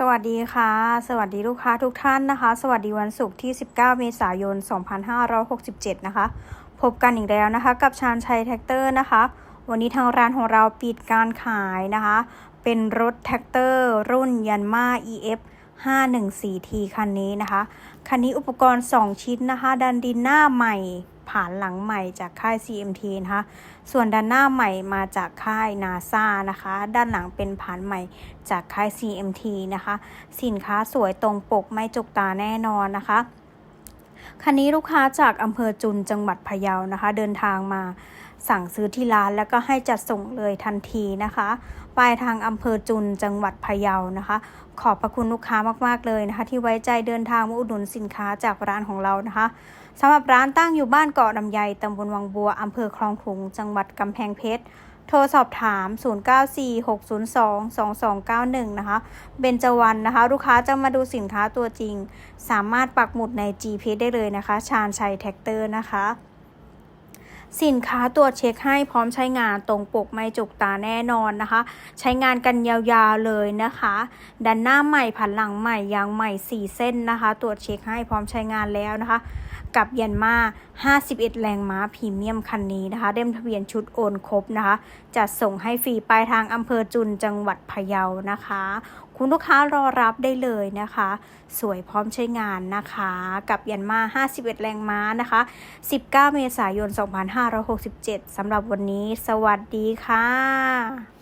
สวัสดีค่ะ สวัสดีลูกค้าทุกท่านนะคะ สวัสดีวันศุกร์ที่ 19 เมษายน 2567 นะคะ พบกันอีกแล้วนะคะ กับชาญชัยแท็กเตอร์นะคะ วันนี้ทางร้านของเราปิดการขายนะคะ เป็นรถแท็กเตอร์ รุ่นยันมา EF 514T คันนี้นะคะ คันนี้อุปกรณ์ 2 ชิ้นนะคะ ดันดินหน้าใหม่ ผ่านหลังใหม่จากค่าย CMT นะคะ ส่วนด้านหน้าใหม่มาจากค่าย NASA นะคะ ด้านหลังเป็นผ่านใหม่จากค่าย CMT นะคะ สินค้าสวยตรงปกไม่จุกตาแน่นอนนะคะคันนี้ลูกค้าจากอำเภอจุนจังหวัดพะเยานะคะ เดินทางมา สั่งซื้อที่ร้านแล้วก็ให้จัดส่งเลยทันทีนะคะปลายทางอำเภอจุนจังหวัดพะเยานะคะ ขอบพระคุณลูกค้ามากๆเลยนะคะ ที่ไว้ใจเดินทางมาอุดหนุนสินค้าจากร้านของเรานะคะสำหรับร้านตั้งอยู่บ้านเกาะลำไยตำบลวังบัวอำเภอคลองขลุงจังหวัดกำแพงเพชรโทรสอบถาม 0946022291 นะคะ เบญจวรรณนะคะ ลูกค้าจะมาดูสินค้าตัวจริง สามารถปักหมุดใน GPS ได้เลยนะคะ ชาญชัยแท็กเตอร์นะคะ สินค้าตรวจเช็คให้พร้อมใช้งานตรงปกไม่จุกตาแน่นอนนะคะ ใช้งานกันยาวๆเลยนะคะด้านหน้าใหม่ผันหลังใหม่ยางใหม่ 4 เส้นนะคะ ตรวจเช็คให้พร้อมใช้งานแล้วนะคะ กับยันมา 51 แรงม้าพรีเมียมคันนี้นะคะเล่มทะเบียนชุดโอนครบนะคะจัดส่งให้ฟรีปลายทางอำเภอจุนจังหวัดพะเยานะคะ คุณลูกค้ารอรับได้เลยนะคะ สวยพร้อมใช้งานนะคะ กับยันมา 51 แรงม้านะคะ 19 เมษายน 2567สำหรับวันนี้ สวัสดีค่ะ